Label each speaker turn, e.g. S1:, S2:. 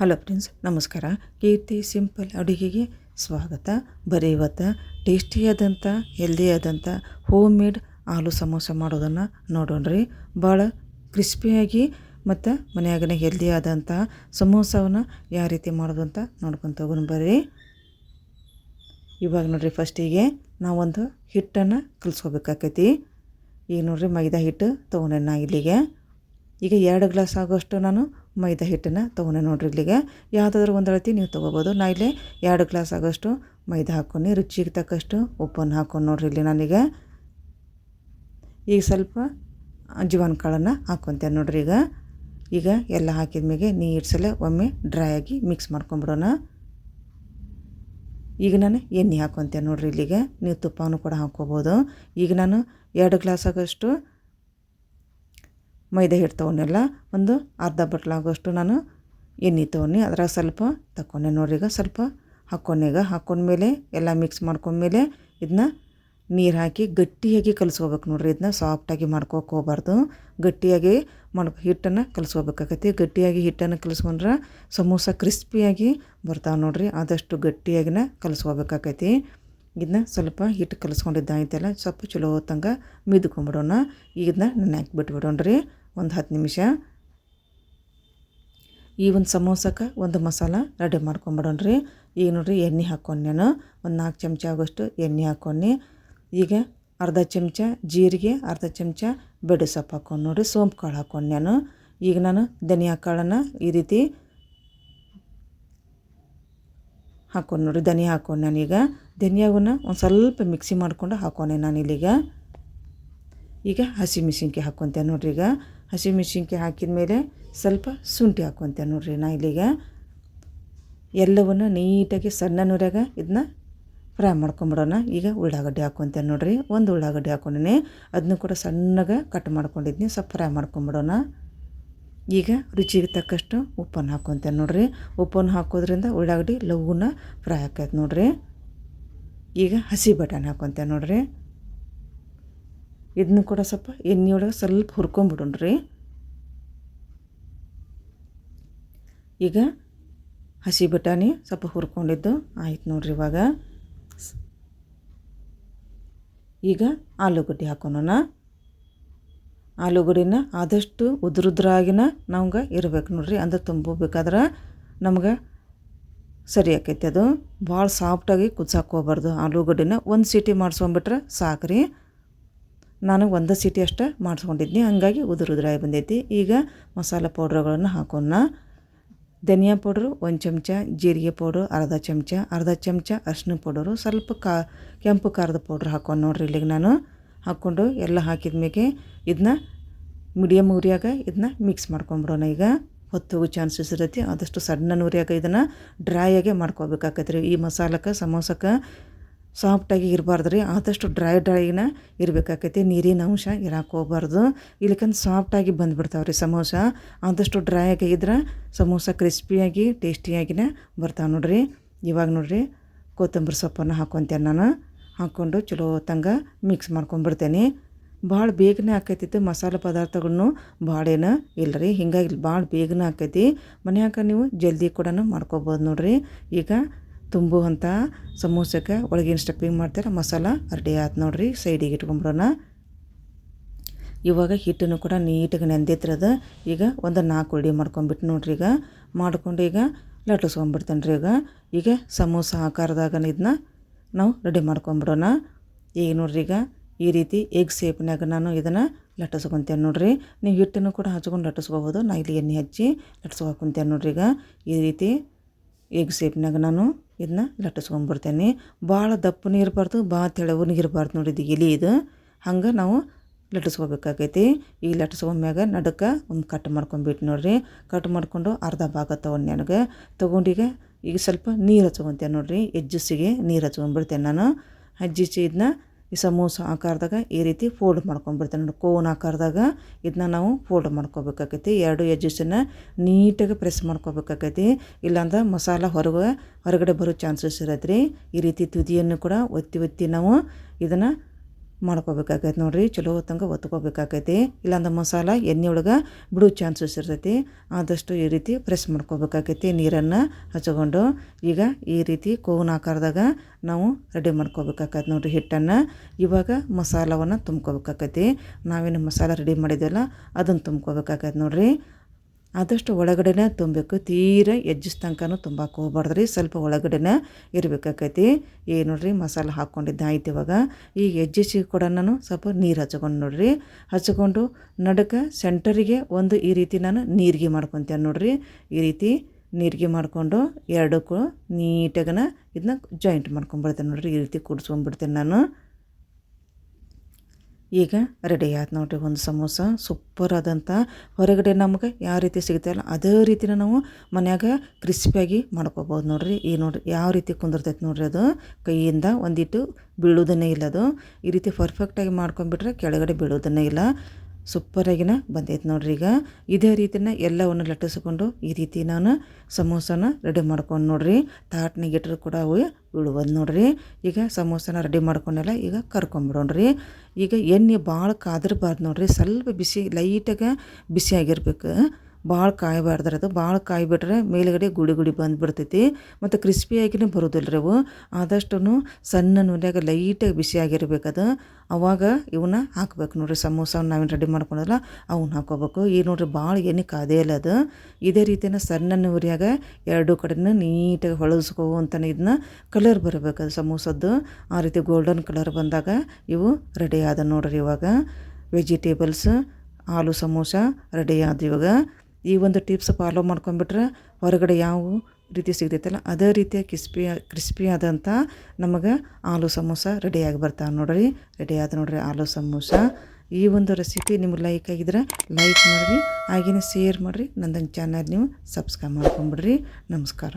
S1: Hello friends, ನಮಸ್ಕಾರ. ಕೀರ್ತಿ simple ಅಡುಗೆಗೆ ಸ್ವಾಗತ. ಬರೀ ಇವತ್ತು ಟೇಸ್ಟಿಯಾದಂಥ ಹೆಲ್ದಿಯಾದಂಥ ಹೋಮ್ ಮೇಡ್ ಆಲೂ ಸಮೋಸ ಮಾಡೋದನ್ನು ನೋಡೋಣ್ರಿ ಭಾಳ ಕ್ರಿಸ್ಪಿಯಾಗಿ ಮತ್ತು ಮನೆಯಾಗನೇ ಹೆಲ್ದಿ ಆದಂಥ ಸಮೋಸವನ್ನು ಯಾವ ರೀತಿ ಮಾಡೋದು ಅಂತ ನೋಡ್ಕೊಂತ ಹೋಗೋಣ ಬರ್ರಿ. ಇವಾಗ ನೋಡಿರಿ ಫಸ್ಟಿಗೆ ನಾವೊಂದು ಹಿಟ್ಟನ್ನು ಕಲಿಸ್ಕೋಬೇಕಾಕೈತಿ. ಈಗ ನೋಡಿರಿ ಮೈದಾ ಹಿಟ್ಟು ತೊಗೊಂಡೆ ನಾ ಇಲ್ಲಿಗೆ ಈಗ ಎರಡು ಗ್ಲಾಸ್ ಆಗೋಷ್ಟು ನಾನು ಮೈದಾ ಹಿಟ್ಟನ್ನು ತೊಗೊಂಡೆ ನೋಡ್ರಿ ಇಲ್ಲಿಗೆ. ಯಾವುದಾದ್ರೂ ಒಂದು ಅಳತಿ ನೀವು ತೊಗೋಬೋದು. ನಾ ಇಲ್ಲಿ ಎರಡು ಗ್ಲಾಸ್ ಆಗೋಷ್ಟು ಮೈದಾ ಹಾಕ್ಕೊಂಡು, ರುಚಿಗೆ ತಕ್ಕಷ್ಟು ಉಪ್ಪನ್ನು ಹಾಕೊಂಡು ನೋಡ್ರಿ ಇಲ್ಲಿ ನಾನೀಗ. ಈಗ ಸ್ವಲ್ಪ ಅಜ್ವಾನ್ ಕಾಳನ್ನು ಹಾಕ್ಕೊತೇನೆ ನೋಡ್ರಿ ಈಗ. ಈಗ ಎಲ್ಲ ಹಾಕಿದ ಮೇಲೆ ನೀರು ಒಮ್ಮೆ ಡ್ರೈ ಆಗಿ ಮಿಕ್ಸ್ ಮಾಡ್ಕೊಂಬಿಡೋಣ. ಈಗ ನಾನು ಎಣ್ಣೆ ಹಾಕ್ಕೊತೇನೆ ನೋಡ್ರಿ ಇಲ್ಲಿಗೆ. ನೀವು ತುಪ್ಪನೂ ಕೂಡ ಹಾಕ್ಕೋಬೋದು. ಈಗ ನಾನು ಎರಡು ಗ್ಲಾಸ್ ಆಗೋಷ್ಟು ಮೈದಾ ಹಿಟ್ಟು ತೊಗೊಂಡೆಲ್ಲ ಒಂದು ಅರ್ಧ ಬಟ್ಲಾಗೋಷ್ಟು ನಾನು ಎಣ್ಣೆ ತೊಗೊಂಡು. ಅದ್ರಾಗ ಸ್ವಲ್ಪ ತಕ್ಕೊಂಡೆ. ನೋಡ್ರಿ ಈಗ ಸ್ವಲ್ಪ ಹಾಕ್ಕೊಂಡೀಗ ಹಾಕ್ಕೊಂಡ್ಮೇಲೆ ಎಲ್ಲ ಮಿಕ್ಸ್ ಮಾಡ್ಕೊಂಡ್ಮೇಲೆ ಇದನ್ನ ನೀರು ಹಾಕಿ ಗಟ್ಟಿಯಾಗಿ ಕಲಿಸ್ಕೋಬೇಕು ನೋಡ್ರಿ. ಇದನ್ನ ಸಾಫ್ಟಾಗಿ ಮಾಡ್ಕೋಕೆ ಹೋಗ್ಬಾರ್ದು. ಗಟ್ಟಿಯಾಗಿ ಮಾಡ್ ಹಿಟ್ಟನ್ನು ಕಲಿಸ್ಕೋಬೇಕಾಗತ್ತೆ. ಗಟ್ಟಿಯಾಗಿ ಹಿಟ್ಟನ್ನು ಕಲಿಸ್ಕೊಂಡ್ರೆ ಸಮೋಸ ಕ್ರಿಸ್ಪಿಯಾಗಿ ಬರ್ತಾವೆ ನೋಡ್ರಿ. ಆದಷ್ಟು ಗಟ್ಟಿಯಾಗಿನ ಕಲಿಸ್ಕೋಬೇಕಾಗೈತಿ ಇದನ್ನ ಸ್ವಲ್ಪ ಹಿಟ್ಟು ಕಲಿಸ್ಕೊಂಡಿದ್ದಾಯ್ತಲ್ಲ ಸ್ವಲ್ಪ ಚಲೋ ಹೊತ್ತಂಗ ಮಿದ್ಕೊಂಬಿಡೋಣ. ಇದನ್ನ ನೆನೆ ಹಾಕಿ ಬಿಟ್ಬಿಡೋಣ್ರಿ ಒಂದು ಹತ್ತು ನಿಮಿಷ. ಈ ಒಂದು ಸಮೋಸಕ್ಕೆ ಒಂದು ಮಸಾಲ ರೆಡಿ ಮಾಡ್ಕೊಂಬಿಡೋಣ್ರಿ. ಈಗ ನೋಡ್ರಿ ಎಣ್ಣೆ ಹಾಕ್ಕೊಂಡು ನಾನು. ಒಂದು ನಾಲ್ಕು ಚಮಚ ಆಗೋಷ್ಟು ಎಣ್ಣೆ ಹಾಕ್ಕೊಂಡು ಈಗ ಅರ್ಧ ಚಮಚ ಜೀರಿಗೆ, ಅರ್ಧ ಚಮಚ ಬೆಡು ಸೊಪ್ಪು ಹಾಕ್ಕೊಂಡು ನೋಡಿರಿ, ಸೋಂಪು ಕಾಳು ಹಾಕ್ಕೊಂಡು ನಾನು. ಈಗ ನಾನು ಧನಿಯಾ ಕಾಳನ್ನು ಈ ರೀತಿ ಹಾಕ್ಕೊಂಡು ನೋಡಿರಿ, ಧನಿಯಾ ಹಾಕ್ಕೊಂಡು ನಾನೀಗ ಧನಿಯಾವನ್ನು ಒಂದು ಸ್ವಲ್ಪ ಮಿಕ್ಸಿ ಮಾಡಿಕೊಂಡು ಹಾಕ್ಕೊಂಡೆ ನಾನು ಇಲ್ಲಿಗ. ಈಗ ಹಸಿಮೆಣ್ಸಿನ್ಕಾಯಿ ಹಾಕ್ಕೊತೇನೆ ನೋಡಿರಿ ಈಗ. ಹಸಿಮೆಣ್ಸಿನ್ಕಾಯಿ ಹಾಕಿದ ಮೇಲೆ ಸ್ವಲ್ಪ ಶುಂಠಿ ಹಾಕ್ಕೊತೇನೆ ನೋಡ್ರಿ ನಾ ಇಲ್ಲಿಗೆ. ಎಲ್ಲವನ್ನು ನೀಟಾಗಿ ಸಣ್ಣ ನೂರಾಗ ಇದನ್ನ ಫ್ರೈ ಮಾಡ್ಕೊಂಬಿಡೋಣ. ಈಗ ಉಳ್ಳಾಗಡ್ಡಿ ಹಾಕ್ಕೊತೇನೆ ನೋಡ್ರಿ. ಒಂದು ಉಳ್ಳಾಗಡ್ಡಿ ಹಾಕ್ಕೊಂಡಿನಿ ಅದನ್ನು ಕೂಡ ಸಣ್ಣಗೆ ಕಟ್ ಮಾಡ್ಕೊಂಡಿದ್ನಿ. ಸ್ವಲ್ಪ ಫ್ರೈ ಮಾಡ್ಕೊಂಬಿಡೋಣ. ಈಗ ರುಚಿಗೆ ತಕ್ಕಷ್ಟು ಉಪ್ಪನ್ನು ಹಾಕೊಂತೆ ನೋಡಿರಿ. ಉಪ್ಪನ್ನು ಹಾಕೋದ್ರಿಂದ ಉಳ್ಳಾಗಡ್ಡಿ ಲಘುನ ಫ್ರೈ ಆಕೈತೆ ನೋಡಿರಿ. ಈಗ ಹಸಿ ಬಟಾಣಿ ಹಾಕೊಂತೆ ನೋಡ್ರಿ. ಇದನ್ನು ಕೂಡ ಸ್ವಲ್ಪ ಎಣ್ಣೆಯೊಳಗೆ ಸ್ವಲ್ಪ ಹುರ್ಕೊಂಬಿಡೋಣ್ರಿ. ಈಗ ಹಸಿ ಬಟಾಣಿ ಸ್ವಲ್ಪ ಹುರ್ಕೊಂಡಿದ್ದು ಆಯ್ತು ನೋಡ್ರಿ ಇವಾಗ. ಈಗ ಆಲೂಗಡ್ಡೆ ಹಾಕೋಣ ಆಲೂಗಡ್ಡಿನ ಆದಷ್ಟು ಉದುರುದ್ರಾಗಿನ ನಮ್ಗೆ ಇರ್ಬೇಕು ನೋಡ್ರಿ, ಅಂದ್ರೆ ತುಂಬಬೇಕಾದ್ರೆ ನಮ್ಗೆ ಸರಿ ಆಕೈತಿ ಅದು. ಭಾಳ ಸಾಫ್ಟಾಗಿ ಕುದ್ಸಕ್ಕೆ ಹೋಗ್ಬಾರ್ದು. ಆಲೂಗಡ್ಡೆನ ಒಂದು ಸೀಟಿ ಮಾಡಿಸ್ಕೊಂಬಿಟ್ರೆ ಸಾಕ್ರಿ. ನಾನು ಒಂದು ಸಿಟಿ ಅಷ್ಟೇ ಮಾಡಿಸ್ಕೊಂಡಿದ್ನಿ. ಹಂಗಾಗಿ ಉದುರು ಉದುರಾಗಿ ಬಂದೈತಿ. ಈಗ ಮಸಾಲೆ ಪೌಡ್ರ್ಗಳನ್ನು ಹಾಕೋಣ. ಧನಿಯಾ ಪೌಡ್ರು ಒಂದು ಚಮಚ, ಜೀರಿಗೆ ಪೌಡ್ರು ಅರ್ಧ ಚಮಚ ಅರ್ಧ ಚಮಚ ಅರ್ಶಿನ ಪೌಡರು, ಸ್ವಲ್ಪ ಕಾ ಕೆಂಪು ಖಾರದ ಪೌಡ್ರ್ ಹಾಕೊಂಡು ನೋಡ್ರಿ ಇಲ್ಲಿಗೆ ನಾನು. ಹಾಕ್ಕೊಂಡು ಎಲ್ಲ ಹಾಕಿದ ಮೇಲೆ ಇದನ್ನ ಮೀಡಿಯಮ್ ಉರಿಯಾಗ ಇದನ್ನ ಮಿಕ್ಸ್ ಮಾಡ್ಕೊಂಬಿಡೋಣ ಈಗ. ಹೊತ್ತು ಚಾನ್ಸಸ್ ಇರುತ್ತೆ. ಆದಷ್ಟು ಸಣ್ಣ ಉರಿಯಾಗ ಇದನ್ನು ಡ್ರೈ ಆಗೇ ಮಾಡ್ಕೋಬೇಕಾಗತ್ತೆ ರೀ ಈ ಮಸಾಲಕ್ಕೆ, ಸಮೋಸಕ್ಕೆ ಸಾಫ್ಟಾಗಿ ಇರಬಾರ್ದು ರೀ, ಆದಷ್ಟು ಡ್ರೈ ಡ್ರೈನ ಇರಬೇಕಾಕೈತಿ. ನೀರಿನ ಅಂಶ ಇರಕ್ಕೆ ಹೋಗ್ಬಾರ್ದು. ಇಲ್ಲಿಕಂದು ಸಾಫ್ಟಾಗಿ ಬಂದುಬಿಡ್ತಾವೆ ರೀ ಸಮೋಸ. ಆದಷ್ಟು ಡ್ರೈ ಆಗಿ ಇದ್ರೆ ಸಮೋಸ ಕ್ರಿಸ್ಪಿಯಾಗಿ ಟೇಸ್ಟಿಯಾಗಿನೇ ಬರ್ತಾವೆ ನೋಡ್ರಿ. ಇವಾಗ ನೋಡ್ರಿ ಕೊತ್ತಂಬರಿ ಸೊಪ್ಪನ್ನು ಹಾಕ್ಕೊತೇನೆ ನಾನು. ಹಾಕ್ಕೊಂಡು ಚಲೋ ತಂಗ ಮಿಕ್ಸ್ ಮಾಡ್ಕೊಂಡ್ಬಿಡ್ತೇನೆ ಭಾಳ ಬೇಗನೆ ಆಕೈತಿತ್ತು ಮಸಾಲೆ ಪದಾರ್ಥಗಳನ್ನು ಭಾಳ ಏನು ಇಲ್ಲ ರೀ ಹಿಂಗಾಗಿ ಭಾಳ ಬೇಗನೆ ಆಕೈತಿ. ಮನ್ಯಾಗ ನೀವು ಜಲ್ದಿ ಕೂಡ ಮಾಡ್ಕೊಬೋದು ನೋಡ್ರಿ. ಈಗ ತುಂಬುವಂಥ ಸಮೋಸಕ್ಕೆ ಒಳಗಿನ ಸ್ಟಫಿಂಗ್ ಮಾಡ್ತಾರೆ, ಮಸಾಲ ರೆಡಿ ಆಯ್ತು ನೋಡಿರಿ ಸೈಡಿಗೆ ಇಟ್ಕೊಂಬಿಡೋಣ. ಇವಾಗ ಹಿಟ್ಟನ್ನು ಕೂಡ ನೀಟಾಗಿ ನೆಂದಿತ್ರದ ಈಗ ಒಂದು ನಾಲ್ಕು ರೆಡಿ ಮಾಡ್ಕೊಂಬಿಟ್ಟು ನೋಡ್ರಿ ಈಗ. ಮಾಡಿಕೊಂಡು ಈಗ ಲಟ್ಟಿಸ್ಕೊಂಬಿಡ್ತೇನೆ ರೀ ಈಗ. ಈಗ ಸಮೋಸ ಆಕಾರದಾಗ ಇದನ್ನ ನಾವು ರೆಡಿ ಮಾಡ್ಕೊಂಬಿಡೋಣ. ಈಗ ನೋಡ್ರಿ ಈಗ ಈ ರೀತಿ ಎಗ್ ಸೇಪ್ನಾಗ ನಾನು ಇದನ್ನು ಲಟ್ಟಿಸ್ಕೊತೇನೆ ನೋಡ್ರಿ. ನೀವು ಹಿಟ್ಟನ್ನು ಕೂಡ ಹಚ್ಕೊಂಡು ಲಟ್ಟಿಸ್ಕೋಬೋದು. ನಾ ಇಲ್ಲಿ ಎಣ್ಣೆ ಹಚ್ಚಿ ಲಟ್ಟಿಸ್ಕೊತೇನೆ ನೋಡ್ರಿ ಈಗ. ಈ ರೀತಿ ಎಗ್ ಸೇಪ್ನಾಗ ನಾನು ಇದನ್ನ ಲಟ್ಟಿಸ್ಕೊಂಡ್ಬಿಡ್ತೇನೆ. ಭಾಳ ದಪ್ಪನೂ ಇರಬಾರ್ದು ಭಾಳ ತೆಳಗೂ ಇರಬಾರ್ದು ಇದು ಎಲೆ ಇದು. ಹಂಗೆ ನಾವು ಲಟ್ಟಿಸ್ಕೋಬೇಕಾಗೈತಿ. ಈ ಲಟ್ಟಿಸ್ಕೊಂಡ್ಮ್ಯಾಗ ನಡಕ್ಕೆ ಒಂದು ಕಟ್ ಮಾಡ್ಕೊಂಬಿಟ್ಟು ನೋಡಿರಿ. ಕಟ್ ಮಾಡಿಕೊಂಡು ಅರ್ಧ ಭಾಗ ತೊಗೊಂಡು ನನಗೆ. ತೊಗೊಂಡೀಗ ಈಗ ಸ್ವಲ್ಪ ನೀರು ಹಚ್ಕೊತೇನೆ ನೋಡಿರಿ. ಎಜ್ಜಸಿಗೆ ನೀರು ಹಚ್ಕೊಂಡ್ಬಿಡ್ತೇನೆ ನಾನು. ಹಜ್ಜಿಸಿ ಇದನ್ನ ಈ ಸಮೋಸ ಆಕಾರದಾಗ ಈ ರೀತಿ ಫೋಲ್ಡ್ ಮಾಡ್ಕೊಂಬಿಡ್ತೀನಿ ನೋಡಿ ಕೋನ್ ಆಕಾರದಾಗ ಇದನ್ನ ನಾವು ಫೋಲ್ಡ್ ಮಾಡ್ಕೋಬೇಕಾಕೈತಿ. ಎರಡು ಎಜ್ಜಸನ್ನು ನೀಟಾಗಿ ಪ್ರೆಸ್ ಮಾಡ್ಕೋಬೇಕಾಕೈತಿ. ಇಲ್ಲಾಂದ್ರೆ ಮಸಾಲ ಹೊರಗೆ, ಹೊರಗಡೆ ಬರೋ ಚಾನ್ಸಸ್ ಇರತ್ತೆ ರೀ ಈ ರೀತಿ ತುದಿಯನ್ನು ಕೂಡ ಒತ್ತಿ ಒತ್ತಿ ನಾವು ಇದನ್ನು ಮಾಡ್ಕೋಬೇಕಾಗೈತೆ ನೋಡಿರಿ, ಚಲೋ ಹೊತ್ತಂಗೆ ಒತ್ಕೋಬೇಕಾಗೈತಿ. ಇಲ್ಲಾಂದ್ರೆ ಮಸಾಲ ಎಣ್ಣೆ ಒಳಗೆ ಬಿಡೋ ಚಾನ್ಸಸ್ ಇರ್ತೈತಿ. ಆದಷ್ಟು ಈ ರೀತಿ ಪ್ರೆಸ್ ಮಾಡ್ಕೋಬೇಕಾಗೈತಿ ನೀರನ್ನು ಹಚ್ಕೊಂಡು. ಈಗ ಈ ರೀತಿ ಕೋನ್ ಆಕಾರದಾಗ ನಾವು ರೆಡಿ ಮಾಡ್ಕೋಬೇಕಾಗತ್ತೆ ನೋಡಿರಿ ಹಿಟ್ಟನ್ನು. ಇವಾಗ ಮಸಾಲವನ್ನು ತುಂಬ್ಕೋಬೇಕಾಗೈತಿ. ನಾವೇನು ಮಸಾಲ ರೆಡಿ ಮಾಡಿದ್ವಲ್ಲ, ಅದನ್ನು ತುಂಬ್ಕೋಬೇಕಾಗತ್ತೆ ನೋಡ್ರಿ. ಆದಷ್ಟು ಒಳಗಡೆನೇ ತುಂಬಬೇಕು. ತೀರ ಎಜ್ಜಿಸ್ ತನಕನೂ ತುಂಬಕ್ಕೆ ಹೋಗ್ಬಾರ್ದು ರೀ. ಸ್ವಲ್ಪ ಒಳಗಡೆನೇ ಇರಬೇಕಾಕೈತಿ. ಏ ನೋಡ್ರಿ, ಮಸಾಲೆ ಹಾಕ್ಕೊಂಡಿದ್ದೆ ಆಯ್ತು ಇವಾಗ. ಈಗ ಎಜ್ಜಿಸಿ ಕೂಡ ನಾನು ಸ್ವಲ್ಪ ನೀರು ಹಚ್ಕೊಂಡು ನೋಡ್ರಿ. ಹಚ್ಕೊಂಡು ನಡಕ್ಕೆ ಸೆಂಟರಿಗೆ ಒಂದು ಈ ರೀತಿ ನಾನು ನೀರಿಗೆ ಮಾಡ್ಕೊತೇನೆ ನೋಡ್ರಿ. ಈ ರೀತಿ ನೀರಿಗೆ ಮಾಡಿಕೊಂಡು ಎರಡಕ್ಕೂ ನೀಟಾಗನ ಇದನ್ನ ಜಾಯಿಂಟ್ ಮಾಡ್ಕೊಂಬಿಡ್ತೇನೆ ನೋಡ್ರಿ. ಈ ರೀತಿ ಕೂಡಿಸ್ಕೊಂಡ್ಬಿಡ್ತೇನೆ ನಾನು. ಈಗ ರೆಡಿ ಆಯ್ತು ನೋಡಿರಿ ಒಂದು ಸಮೋಸ ಸೂಪರ್ ಆದಂಥ ಹೊರಗಡೆ ನಮ್ಗೆ ಯಾವ ರೀತಿ ಸಿಗುತ್ತಲ್ಲ ಅದೇ ರೀತಿನ ನಾವು ಮನ್ಯಾಗ ಕ್ರಿಸ್ಪಿಯಾಗಿ ಮಾಡ್ಕೋಬೋದು ನೋಡಿರಿ. ಈ ನೋಡಿರಿ, ಯಾವ ರೀತಿ ಕುಂದಿರ್ತೈತೆ ನೋಡಿರಿ ಅದು. ಕೈಯಿಂದ ಒಂದಿಟ್ಟು ಬೀಳೋದನ್ನೇ ಇಲ್ಲ ಅದು. ಈ ರೀತಿ ಪರ್ಫೆಕ್ಟಾಗಿ ಮಾಡ್ಕೊಂಡ್ಬಿಟ್ರೆ ಕೆಳಗಡೆ ಬೀಳೋದನ್ನೇ ಇಲ್ಲ. ಸೂಪರಾಗಿನ ಬಂದೈತೆ ನೋಡ್ರಿ ಈಗ. ಇದೇ ರೀತಿನ ಎಲ್ಲವನ್ನು ಲಟ್ಟಿಸ್ಕೊಂಡು ಈ ರೀತಿ ನಾನು ಸಮೋಸನ ರೆಡಿ ಮಾಡ್ಕೊಂಡು ನೋಡ್ರಿ. ತಾಟ್ನಿಗೆ ಇಟ್ಟರು ಕೂಡ ಅವು ಬೀಳುವುದು ನೋಡ್ರಿ. ಈಗ ಸಮೋಸನ ರೆಡಿ ಮಾಡ್ಕೊಂಡೆಲ್ಲ ಈಗ ಕರ್ಕೊಂಬಿಡೋಣ್ರಿ. ಈಗ ಎಣ್ಣೆ ಭಾಳ ಕಾದಿರಬಾರ್ದು ನೋಡ್ರಿ. ಸ್ವಲ್ಪ ಬಿಸಿ, ಲೈಟಾಗ ಬಿಸಿ ಆಗಿರ್ಬೇಕು ಭಾಳ ಕಾಯಬಾರ್ದು ಅದು. ಭಾಳ ಕಾಯಿಬಿಟ್ರೆ ಮೇಲುಗಡೆ ಗುಡಿ ಗುಡಿ ಬಂದುಬಿಡ್ತೈತಿ. ಮತ್ತು ಕ್ರಿಸ್ಪಿಯಾಗಿನೂ ಬರೋದಿಲ್ಲ ರೀ ಅವು. ಆದಷ್ಟು ಸಣ್ಣ ನೂನ್ಯಾಗ ಲೈಟಾಗಿ ಬಿಸಿ ಆಗಿರ್ಬೇಕದು. ಅವಾಗ ಇವನ್ನ ಹಾಕ್ಬೇಕು ನೋಡಿರಿ. ಸಮೋಸವನ್ನು ನಾವೇನು ರೆಡಿ ಮಾಡ್ಕೊಂಡಲ್ಲ ಅವನ್ನ ಹಾಕೋಬೇಕು ಈ ನೋಡ್ರಿ ಭಾಳ ಎಣ್ಣೆ ಕಾದೇ ಇಲ್ಲ ಅದು. ಇದೇ ರೀತಿಯ ಸಣ್ಣ ಉರಿಯಾಗ ಎರಡು ಕಡೆನೂ ನೀಟಾಗಿ ಹೊಳಸ್ಕೊಂತಾನೆ ಇದನ್ನ ಕಲರ್ ಬರಬೇಕು ಅದು ಸಮೋಸದ್ದು. ಆ ರೀತಿ ಗೋಲ್ಡನ್ ಕಲರ್ ಬಂದಾಗ ಇವು ರೆಡಿ ಆದ ನೋಡ್ರಿ ಇವಾಗ. ವೆಜಿಟೇಬಲ್ಸ್ ಆಲೂ ಸಮೋಸ ರೆಡಿ ಆದ ಇವಾಗ. ಈ ಒಂದು ಟಿಪ್ಸ್ ಫಾಲೋ ಮಾಡ್ಕೊಂಬಿಟ್ರೆ ಹೊರಗಡೆ ಯಾವ ರೀತಿ ಸಿಗ್ತೈತಲ್ಲ, ಅದೇ ರೀತಿಯ ಕ್ರಿಸ್ಪಿ ಕ್ರಿಸ್ಪಿ ಆದಂಥ ನಮಗೆ ಆಲೂ ಸಮೋಸ ರೆಡಿಯಾಗಿ ಬರ್ತಾವೆ ನೋಡ್ರಿ. ರೆಡಿ ಆದ ನೋಡ್ರಿ ಆಲೂ ಸಮೋಸ. ಈ ಒಂದು ರೆಸಿಪಿ ನಿಮ್ಗೆ ಲೈಕ್ ಆಗಿದ್ರೆ ಲೈಕ್ ಮಾಡಿರಿ ಹಾಗೆಯೇ ಶೇರ್ ಮಾಡಿರಿ. ನಂದೊಂದು ಚಾನಲ್ ನೀವು ಸಬ್ಸ್ಕ್ರೈಬ್ ಮಾಡ್ಕೊಂಬಿಡ್ರಿ. ನಮಸ್ಕಾರ.